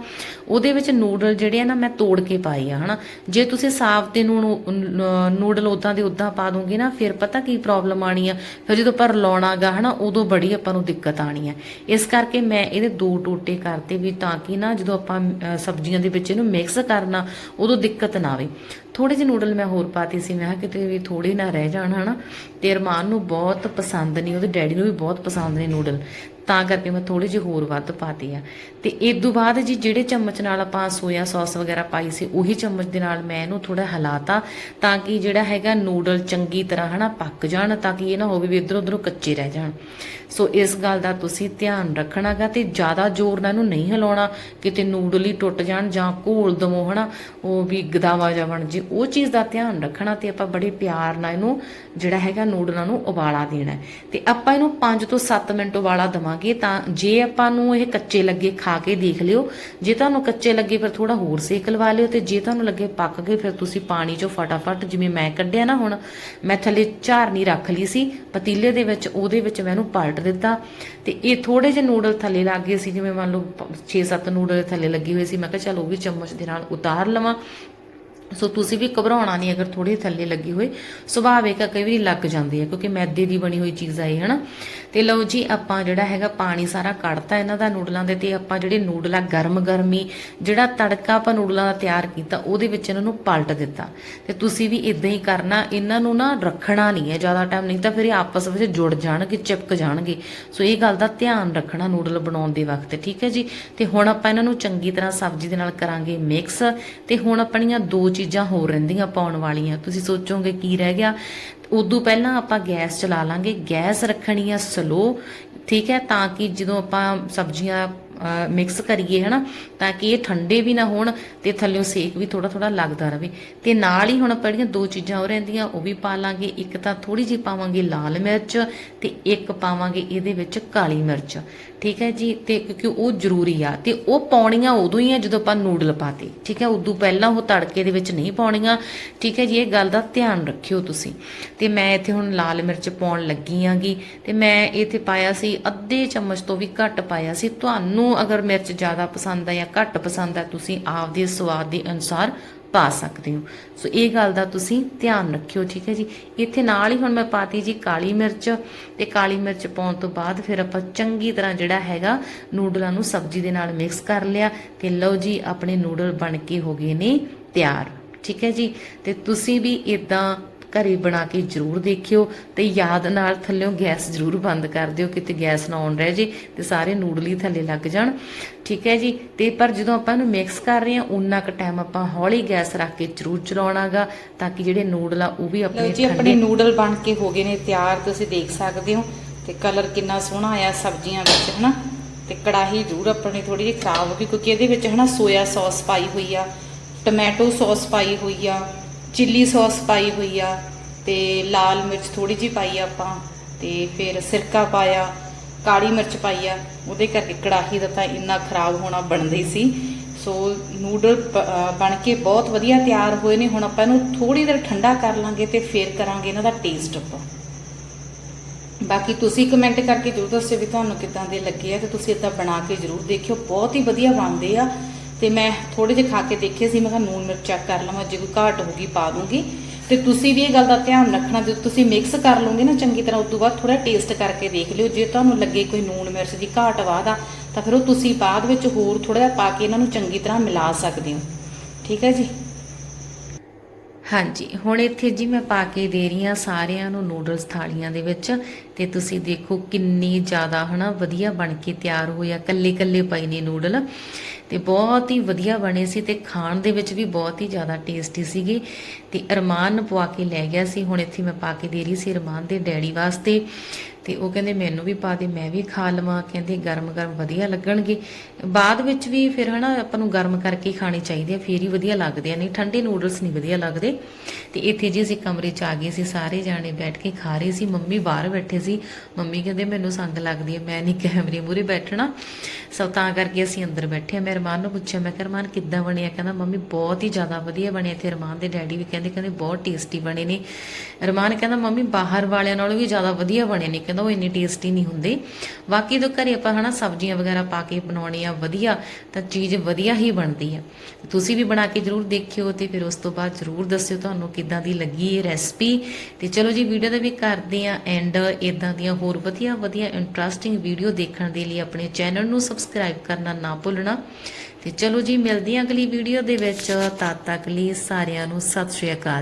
ਉਹਦੇ ਵਿੱਚ ਨੂਡਲ ਜਿਹੜੇ ਆ ਨਾ, ਮੈਂ ਤੋੜ ਕੇ ਪਾਏ ਆ, ਹਨਾ। ਜੇ ਤੁਸੀਂ ਸਾਫ਼ ਤੇ ਨੂੰ ਨੂਡਲ ਉਦਾਂ ਦੇ ਉਦਾਂ ਪਾ ਦੋਗੇ ਨਾ, ਫਿਰ ਪਤਾ ਕੀ ਪ੍ਰੋਬਲਮ ਆਣੀ ਆ? ਫਿਰ ਜਦੋਂ ਪਰ ਲਾਉਣਾਗਾ ਹਨਾ, ਉਦੋਂ ਬੜੀ ਆਪਾਂ ਨੂੰ ਦਿੱਕਤ ਆਣੀ ਆ। ਇਸ ਕਰਕੇ ਮੈਂ ਇਹਦੇ ਦੋ ਟੋਟੇ ਕਰਤੇ ਵੀ ਤਾਂ ਕਿ ਨਾ ਜਦੋਂ ਆਪਾਂ ਸਬਜ਼ੀਆਂ ਦੇ ਵਿੱਚ ਇਹਨੂੰ ਮਿਕਸ ਕਰਨਾ, ਉਦੋਂ ਦਿੱਕਤ ਨਾ ਆਵੇ। ਥੋੜੇ ਜਿਹੇ ਨੂਡਲ ਮੈਂ ਹੋਰ ਪਾਤੇ ਸੀ, ਮੈਂ ਕਿਹਾ ਕਿਤੇ ਵੀ ਥੋੜੇ ਨਾ ਰਹਿ ਜਾਣ, ਹਨਾ। ਤੇ ਅਰਮਾਨ ਨੂੰ ਬਹੁਤ ਪਸੰਦ ਨਹੀਂ ਉਹਦੇ ਡੈਡੀ ਨੂੰ ਵੀ ਬਹੁਤ ਪਸੰਦ ਨੇ ਨੂਡਲ ਤਾਂ ਕਰਕੇ ਮੈਂ ਥੋੜੇ ਜਿਹੇ ਹੋਰ ਵੱਧ ਪਾਤੇ ਆ। ਤੇ ਇਸ ਤੋਂ ਬਾਅਦ ਜੀ ਜਿਹੜੇ ਚਮਚ ਨਾਲ ਆਪਾਂ ਸੋਇਆ ਸੌਸ ਵਗੈਰਾ ਪਾਈ ਸੀ, ਉਹੀ ਚਮਚ ਦੇ ਨਾਲ ਮੈਂ ਇਹਨੂੰ ਥੋੜਾ ਹਿਲਾਤਾ ਤਾਂ ਕਿ ਜਿਹੜਾ ਹੈਗਾ ਨੂਡਲ ਚੰਗੀ ਤਰ੍ਹਾਂ ਹਨਾ ਪੱਕ ਜਾਣ ਤਾਂ ਕਿ ਇਹ ਨਾ ਹੋਵੇ ਵੀ ਇਧਰ ਉਧਰੋਂ ਕੱਚੇ ਰਹਿ ਜਾਣ। ਸੋ ਇਸ ਗੱਲ ਦਾ ਤੁਸੀਂ ਧਿਆਨ ਰੱਖਣਾਗਾ ਤੇ ਜ਼ਿਆਦਾ ਜ਼ੋਰ ਨਾਲ ਇਹਨੂੰ ਨਹੀਂ ਹਿਲਾਉਣਾ, ਕਿਤੇ ਨੂਡਲ ਹੀ ਟੁੱਟ ਜਾਣ ਜਾਂ ਘੋਲ ਦਵੋ ਹਨਾ, ਉਹ ਵੀ ਗਦਾਵਾ ਜਾ ਬਣ ਜੇ, ਉਹ ਚੀਜ਼ ਦਾ ਧਿਆਨ ਰੱਖਣਾ ਤੇ ਆਪਾਂ ਬੜੇ ਪਿਆਰ ਨਾਲ ਇਹਨੂੰ ਜਿਹੜਾ ਹੈਗਾ ਨੂਡਲਾਂ ਨੂੰ ਉਬਾਲਾ ਦੇਣਾ। ਹੈ। ਤੇ ਆਪਾਂ ਇਹਨੂੰ 5 ਤੋਂ 7 ਮਿੰਟ ਉਬਾਲਾ ਦਵਾਂਗੇ। ਤਾਂ ਜੇ ਆਪਾਂ ਨੂੰ ਇਹ ਕੱਚੇ ਲੱਗੇ ਖਾ ਕੇ ਦੇਖ ਲਿਓ, ਜੇ ਤੁਹਾਨੂੰ ਕੱਚੇ ਲੱਗੇ ਫਿਰ ਥੋੜਾ ਹੋਰ ਸੇਕ ਲਵਾ ਲਿਓ ਤੇ ਜੇ ਤੁਹਾਨੂੰ ਲੱਗੇ ਪੱਕ ਗਏ ਫਿਰ ਤੁਸੀਂ ਪਾਣੀ ਚੋਂ ਫਟਾਫਟ ਜਿਵੇਂ ਮੈਂ ਕੱਢਿਆ ਨਾ ਹੁਣ, ਮੈਂ ਥੱਲੇ ਝਾਰਨੀ ਰੱਖ ਲਈ ਸੀ, ਪਤੀਲੇ ਦੇ ਵਿੱਚ, ਉਹਦੇ ਵਿੱਚ ਮੈਂ ਇਹਨੂੰ ਪਲਟ ਦਿੱਤਾ ਤੇ ਇਹ ਥੋੜੇ ਜਿਹੇ ਨੂਡਲ ਥੱਲੇ ਲੱਗ ਗਏ ਸੀ, ਜਿਵੇਂ ਮੰਨ ਲਓ 6-7 ਨੂਡਲ ਥੱਲੇ ਲੱਗੇ ਹੋਏ ਸੀ, ਮੈਂ ਕਿਹਾ ਚਲ ਉਹ ਵੀ ਚਮਚ ਦੇ ਨਾਲ ਉਤਾਰ ਲਵਾਂ। ਸੋ ਤੁਸੀਂ ਵੀ ਘਬਰਾਉਣਾ ਨਹੀਂ ਅਗਰ ਥੋੜੀ ਥੱਲੇ ਲੱਗੀ ਹੋਏ। ਸੁਭਾਵਿਕ ਆ ਕਈ ਵਾਰੀ ਲੱਗ ਜਾਂਦੀ ਹੈ ਕਿਉਂਕਿ ਮੈਦੇ ਦੀ ਬਣੀ ਹੋਈ ਚੀਜ਼ ਆਈ ਹਨਾ। ਤੇ ਲਓ ਜੀ, ਆਪਾਂ ਜਿਹੜਾ ਹੈਗਾ ਪਾਣੀ ਸਾਰਾ ਕੱਢਤਾ ਇਹਨਾਂ ਦਾ ਨੂਡਲਾਂ ਦੇ ਤੇ, ਆਪਾਂ ਜਿਹੜੇ ਨੂਡਲ ਆ, ਗਰਮ ਗਰਮੀ, ਜਿਹੜਾ ਤੜਕਾ ਆਪਾਂ ਨੂਡਲਾਂ ਦਾ ਤਿਆਰ ਕੀਤਾ, ਉਹਦੇ ਵਿੱਚ ਇਹਨਾਂ ਨੂੰ ਪਲਟ ਦਿੱਤਾ। ਤੇ ਤੁਸੀਂ ਵੀ ਇਦਾਂ ਹੀ ਕਰਨਾ, ਇਹਨਾਂ ਨੂੰ ਨਾ ਰੱਖਣਾ ਨਹੀਂ ਹੈ ਜ਼ਿਆਦਾ ਟਾਈਮ ਨਹੀਂ ਤਾਂ ਫਿਰ ਇਹ ਆਪਸ ਵਿੱਚ ਜੁੜ ਜਾਣਗੇ, ਚਿਪਕ ਜਾਣਗੇ। ਸੋ ਇਹ ਗੱਲ ਦਾ ਧਿਆਨ ਰੱਖਣਾ ਨੂਡਲ ਬਣਾਉਣ ਦੇ ਵਕਤ, ਠੀਕ ਹੈ ਜੀ। ਤੇ ਹੁਣ ਆਪਾਂ ਇਹਨਾਂ ਨੂੰ ਚੰਗੀ ਤਰ੍ਹਾਂ ਸਬਜ਼ੀ ਦੇ ਨਾਲ ਕਰਾਂਗੇ ਮਿਕਸ ਤੇ ਹੁਣ ਆਪਣੀਆਂ ਦੋ ਚੀਜ਼ਾਂ ਹੋਰ ਰਹਿੰਦੀਆਂ ਪਾਉਣ ਵਾਲੀਆਂ। ਤੁਸੀਂ ਸੋਚੋਗੇ ਕੀ ਰਹਿ ਗਿਆ? ਉਦੋਂ ਪਹਿਲਾਂ ਆਪਾਂ ਗੈਸ ਚਲਾ ਲਾਂਗੇ। ਗੈਸ ਰੱਖਣੀ ਆ ਸਲੋ ਠੀਕ ਹੈ? ਤਾਂ ਕਿ ਜਦੋਂ ਆਪਾਂ ਸਬਜ਼ੀਆਂ ਮਿਕਸ ਕਰੀਏ, ਹਨਾ? ਤਾਂ ਕਿ ਇਹ ਠੰਡੇ ਵੀ ਨਾ ਹੋਣ ਤੇ ਥੱਲਿਓਂ ਸੇਕ ਵੀ ਥੋੜਾ ਥੋੜਾ ਲੱਗਦਾ ਰਵੇ। ਤੇ ਨਾਲ ਹੀ ਹੁਣ ਆਪਾਂ ਜਿਹੜੀਆਂ ਦੋ ਚੀਜ਼ਾਂ ਹੋ ਰਹਿੰਦੀਆਂ, ਉਹ ਵੀ ਪਾ ਲਾਂਗੇ। ਇੱਕ ਤਾਂ ਥੋੜੀ ਜਿਹੀ ਪਾਵਾਂਗੇ ਲਾਲ ਮਿਰਚ ਤੇ ਇੱਕ ਪਾਵਾਂਗੇ ਇਹਦੇ ਵਿੱਚ ਕਾਲੀ ਮਿਰਚ। ਠੀਕ ਹੈ ਜੀ? ਤੇ ਕਿਉਂਕਿ ਉਹ ਜ਼ਰੂਰੀ ਆ ਤੇ ਉਹ ਪਾਉਣੀਆਂ ਉਦੋਂ ਹੀ ਆ ਜਦੋਂ ਆਪਾਂ ਨੂਡਲ ਪਾਤੇ। ਠੀਕ ਹੈ? ਉਦੋਂ ਪਹਿਲਾਂ ਉਹ ਤੜਕੇ ਦੇ ਵਿੱਚ ਨਹੀਂ ਪਾਉਣੀਆਂ। ਠੀਕ ਹੈ ਜੀ? ਇਹ ਗੱਲ ਦਾ ਧਿਆਨ ਰੱਖਿਓ ਤੁਸੀਂ। ਤੇ ਮੈਂ ਇੱਥੇ ਹੁਣ ਲਾਲ ਮਿਰਚ ਪਾਉਣ ਲੱਗੀ ਆਂਗੀ। ਤੇ ਮੈਂ ਇੱਥੇ ਪਾਇਆ ਸੀ, ਅੱਧੇ ਚਮਚ ਤੋਂ ਵੀ ਘੱਟ ਪਾਇਆ ਸੀ। ਤੁਹਾਨੂੰ ਅਗਰ ਮਿਰਚ ਜ਼ਿਆਦਾ ਪਸੰਦ ਹੈ ਜਾਂ ਘੱਟ ਪਸੰਦ ਹੈ ਤੁਸੀਂ ਆਪਦੇ ਸਵਾਦ ਦੇ ਅਨੁਸਾਰ ਪਾ ਸਕਦੇ ਹੋ। ਸੋ ਇਹ ਗੱਲ ਦਾ ਤੁਸੀਂ ਧਿਆਨ ਰੱਖਿਓ, ਠੀਕ ਹੈ ਜੀ? ਇੱਥੇ ਨਾਲ ਹੀ ਹੁਣ ਮੈਂ ਪਾਤੀ ਜੀ ਕਾਲੀ ਮਿਰਚ ਤੇ ਕਾਲੀ ਮਿਰਚ ਪਾਉਣ ਤੋਂ ਬਾਅਦ ਫਿਰ ਆਪਾਂ ਚੰਗੀ ਤਰ੍ਹਾਂ ਜਿਹੜਾ ਹੈਗਾ ਨੂਡਲਾਂ ਨੂੰ ਸਬਜ਼ੀ ਦੇ ਨਾਲ ਮਿਕਸ ਕਰ ਲਿਆ ਤੇ ਲਓ ਜੀ, ਆਪਣੇ ਨੂਡਲ ਬਣ ਕੇ ਹੋ ਗਏ ਨੇ ਤਿਆਰ, ਠੀਕ ਹੈ ਜੀ? ਤੇ ਤੁਸੀਂ ਵੀ ਇਦਾਂ ਘਰੇ ਬਣਾ ਕੇ ਜ਼ਰੂਰ ਦੇਖਿਓ ਤੇ ਯਾਦ ਨਾਲ ਥੱਲੇੋਂ ਗੈਸ ਜ਼ਰੂਰ ਬੰਦ ਕਰ ਦਿਓ ਕਿਤੇ ਗੈਸ ਨਾ ਆਨ ਰਹਿ ਜੇ ਤੇ ਸਾਰੇ ਨੂਡਲ ਹੀ ਥੱਲੇ ਲੱਗ ਜਾਣ। ਠੀਕ ਹੈ ਜੀ? ਤੇ ਪਰ ਜਦੋਂ ਆਪਾਂ ਇਹਨੂੰ ਮਿਕਸ ਕਰ ਰਹੇ ਹਾਂ ਉਨਾ ਕੁ ਟਾਈਮ ਆਪਾਂ ਹੌਲੀ ਗੈਸ ਰੱਖ ਕੇ ਜ਼ਰੂਰ ਚਲਾਉਣਾਗਾ ਤਾਂ ਕਿ ਜਿਹੜੇ ਨੂਡਲ ਆ ਉਹ ਵੀ ਆਪਣੇ ਜੀ ਆਪਣੇ ਨੂਡਲ ਬਣ ਕੇ ਹੋ ਗਏ ਨੇ ਤਿਆਰ ਤੁਸੀਂ ਦੇਖ ਸਕਦੇ ਹੋ। ਤੇ ਕਲਰ ਕਿੰਨਾ ਸੋਹਣਾ ਆਇਆ ਸਬਜ਼ੀਆਂ ਵਿੱਚ ਹਨਾ? ਤੇ ਕੜਾਹੀ ਜ਼ਰੂਰ ਆਪਣੀ ਥੋੜੀ ਜਿਹੀ ਖਰਾਬ ਹੋ ਗਈ ਕਿਉਂਕਿ ਇਹਦੇ ਵਿੱਚ ਹਨਾ ਸੋਇਆ ਸੌਸ ਪਾਈ ਹੋਈ ਆ ਟੋਮੈਟੋ ਸੌਸ ਪਾਈ ਹੋਈ ਆ ਚਿੱਲੀ ਸੌਸ ਪਾਈ ਹੋਈ ਆ ਤੇ ਲਾਲ ਮਿਰਚ ਥੋੜੀ ਜਿਹੀ ਪਾਈ ਆ ਆਪਾਂ ਤੇ ਫਿਰ ਸਿਰਕਾ ਪਾਇਆ, ਕਾਲੀ ਮਿਰਚ ਪਾਈ ਆ, ਉਹਦੇ ਕਰਕੇ ਕੜਾਹੀ ਦਾ ਤਾਂ ਇੰਨਾ ਖਰਾਬ ਹੋਣਾ ਬਣਦਾ ਹੀ ਸੀ। ਸੋ ਨੂਡਲ ਬਣ ਕੇ ਬਹੁਤ ਵਧੀਆ ਤਿਆਰ ਹੋਏ ਨੇ, ਹੁਣ ਆਪਾਂ ਇਹਨੂੰ ਥੋੜੀ ਦੇਰ ਠੰਡਾ ਕਰ ਲਾਂਗੇ ਤੇ ਫਿਰ ਕਰਾਂਗੇ ਇਹਨਾਂ ਦਾ ਟੇਸਟ ਆਪਾਂ। ਬਾਕੀ ਤੁਸੀਂ ਕਮੈਂਟ ਕਰਕੇ ਜ਼ਰੂਰ ਦੱਸਿਓ ਵੀ ਤੁਹਾਨੂੰ ਕਿੱਦਾਂ ਦੇ ਲੱਗੇ ਆ ਤੇ ਤੁਸੀਂ ਇਦਾਂ ਬਣਾ ਕੇ ਜ਼ਰੂਰ ਦੇਖਿਓ, ਬਹੁਤ ਹੀ ਵਧੀਆ ਬਣਦੇ ਆ। ਤੇ ਮੈਂ ਥੋੜੇ ਜਿਹੇ ਖਾ ਕੇ ਦੇਖੇ ਸੀ, ਮੈਂ ਕਿਹਾ ਨੂਨ ਮਿਰਚ ਚੈੱਕ ਕਰ ਲਵਾਂ, ਜੇ ਕੋਈ ਘਾਟ ਹੋਊਗੀ ਪਾ ਦੂੰਗੀ। ਤੇ ਤੁਸੀਂ ਵੀ ਇਹ ਗੱਲ ਦਾ ਧਿਆਨ ਰੱਖਣਾ, ਜਦੋਂ ਤੁਸੀਂ ਮਿਕਸ ਕਰ ਲਓਗੇ ਨਾ ਚੰਗੀ ਤਰ੍ਹਾਂ ਉਸ ਤੋਂ ਬਾਅਦ ਥੋੜਾ ਟੇਸਟ ਕਰਕੇ ਦੇਖ ਲਿਓ। ਜੇ ਤੁਹਾਨੂੰ ਲੱਗੇ ਕੋਈ ਨੂਨ ਮਿਰਚ ਦੀ ਘਾਟ ਵਾਦਾ ਤਾਂ ਫਿਰ ਉਹ ਤੁਸੀਂ ਬਾਅਦ ਵਿੱਚ ਹੋਰ ਥੋੜਾ ਜਿਹਾ ਪਾ ਕੇ ਇਹਨਾਂ ਨੂੰ ਚੰਗੀ ਤਰ੍ਹਾਂ ਮਿਲਾ ਸਕਦੇ ਹੋ। ਠੀਕ ਹੈ ਜੀ? ਹਾਂਜੀ, ਹੁਣ ਇੱਥੇ ਜੀ ਮੈਂ ਪਾ ਕੇ ਦੇ ਰਹੀ ਹਾਂ ਸਾਰਿਆਂ ਨੂੰ ਨੂਡਲਸ ਥਾਲੀਆਂ ਦੇ ਵਿੱਚ। ਤੇ ਤੁਸੀਂ ਦੇਖੋ ਕਿੰਨੀ ਜ਼ਿਆਦਾ ਹਨਾ ਵਧੀਆ ਬਣ ਕੇ ਤਿਆਰ ਹੋਇਆ ਕੱਲੇ ਕੱਲੇ ਪਏ ਨੇ ਨੂਡਲ। ਤੇ ਬਹੁਤ ਹੀ ਵਧੀਆ ਬਣੇ ਸੀ ਤੇ ਖਾਣ ਦੇ ਵਿੱਚ ਵੀ ਬਹੁਤ ਹੀ ਜ਼ਿਆਦਾ ਟੇਸਟੀ ਸੀਗੇ। ਤੇ ਅਰਮਾਨ ਪਵਾ ਕੇ ਲੈ ਗਿਆ ਸੀ। ਹੁਣ ਇੱਥੇ ਮੈਂ ਪਾ ਕੇ ਦੇ ਰਹੀ ਸੀ ਅਰਮਾਨ ਦੇ ਡੈਡੀ ਵਾਸਤੇ। ਤੇ ਉਹ ਕਹਿੰਦੇ ਮੈਨੂੰ ਵੀ ਪਾ ਦੇ, ਮੈਂ ਵੀ ਖਾ ਲਵਾਂ, ਕਹਿੰਦੇ ਗਰਮ ਗਰਮ ਵਧੀਆ ਲੱਗਣਗੇ। ਬਾਅਦ ਵਿੱਚ ਵੀ ਫਿਰ ਹਨਾ ਆਪਾਂ ਨੂੰ ਗਰਮ ਕਰਕੇ ਹੀ ਖਾਣੇ ਚਾਹੀਦੇ ਆ, ਫੇਰ ਹੀ ਵਧੀਆ ਲੱਗਦੇ ਆ, ਨਹੀਂ ਠੰਡੇ ਨੂਡਲਸ ਨਹੀਂ ਵਧੀਆ ਲੱਗਦੇ। ਤੇ ਇੱਥੇ ਜੀ ਅਸੀਂ ਕਮਰੇ 'ਚ ਆ ਗਏ ਸੀ, ਸਾਰੇ ਜਾਣੇ ਬੈਠ ਕੇ ਖਾ ਰਹੇ ਸੀ, ਮੰਮੀ ਬਾਹਰ ਬੈਠੇ ਸੀ। ਮੰਮੀ ਕਹਿੰਦੇ ਮੈਨੂੰ ਸੰਗ ਲੱਗਦੀ ਹੈ ਮੈਂ ਨਹੀਂ ਕੈਮਰੇ ਮੂਹਰੇ ਬੈਠਣਾ। ਸੋ ਤਾਂ ਕਰਕੇ ਅਸੀਂ ਅੰਦਰ ਬੈਠੇ ਆ, ਮੈਂ ਰਮਾਨ ਨੂੰ ਪੁੱਛਿਆ, ਮੈਂ ਕਿਹਾ, ਰਮਾਨ ਕਿੱਦਾਂ ਬਣਿਆ? ਕਹਿੰਦਾ, ਮੰਮੀ ਬਹੁਤ ਹੀ ਜ਼ਿਆਦਾ ਵਧੀਆ ਬਣਿਆ ਤੇ ਰਮਾਨ ਦੇ ਡੈਡੀ ਵੀ ਕਹਿੰਦੇ ਕਹਿੰਦੇ ਬਹੁਤ ਟੇਸਟੀ ਬਣੇ ਨੇ। ਰਮਾਨ ਕਹਿੰਦਾ, ਮੰਮੀ ਬਾਹਰ ਵਾਲਿਆਂ ਨਾਲੋਂ ਵੀ ਜ਼ਿਆਦਾ ਵਧੀਆ ਬਣੇ ਨੇ। ਕਹਿੰਦਾ ਉਹ ਇੰਨੇ ਟੇਸਟੀ ਨਹੀਂ ਹੁੰਦੇ। ਬਾਕੀ ਤੋਂ ਘਰੇ ਆਪਾਂ ਹਨਾ ਸਬਜ਼ੀਆਂ ਵਗੈਰਾ ਪਾ ਕੇ ਬਣਾਉਣੀ ਆ ਵਧੀਆ, ਤਾਂ ਚੀਜ਼ ਵਧੀਆ ਹੀ ਬਣਦੀ ਆ ਤੁਸੀਂ ਵੀ ਬਣਾ ਕੇ ਜਰੂਰ ਦੇਖਿਓ ਤੇ ਫਿਰ ਉਸ ਤੋਂ ਬਾਅਦ ਜਰੂਰ ਦੱਸਿਓ ਤੁਹਾਨੂੰ ਕਿੱਦਾਂ ਦੀ ਲੱਗੀ ਇਹ ਰੈਸਪੀ ਤੇ ਚਲੋ ਜੀ ਵੀਡੀਓ ਦਾ ਵੀ ਕਰਦੇ ਆ ਐਂਡ ਇਦਾਂ ਦੀਆਂ ਹੋਰ ਵਧੀਆ ਵਧੀਆ ਇੰਟਰਸਟਿੰਗ ਵੀਡੀਓ ਦੇਖਣ ਦੇ ਲਈ ਆਪਣੇ ਚੈਨਲ ਨੂੰ ਸਬਸਕ੍ਰਾਈਬ ਕਰਨਾ ਨਾ ਭੁੱਲਣਾ। ਤੇ ਚਲੋ ਜੀ, ਮਿਲਦੇ ਹਾਂ ਅਗਲੀ ਵੀਡੀਓ ਦੇ ਵਿੱਚ। ਤਦ ਤੱਕ ਲਈ ਸਾਰਿਆਂ ਨੂੰ ਸਤਿ ਸ਼੍ਰੀ ਅਕਾਲ।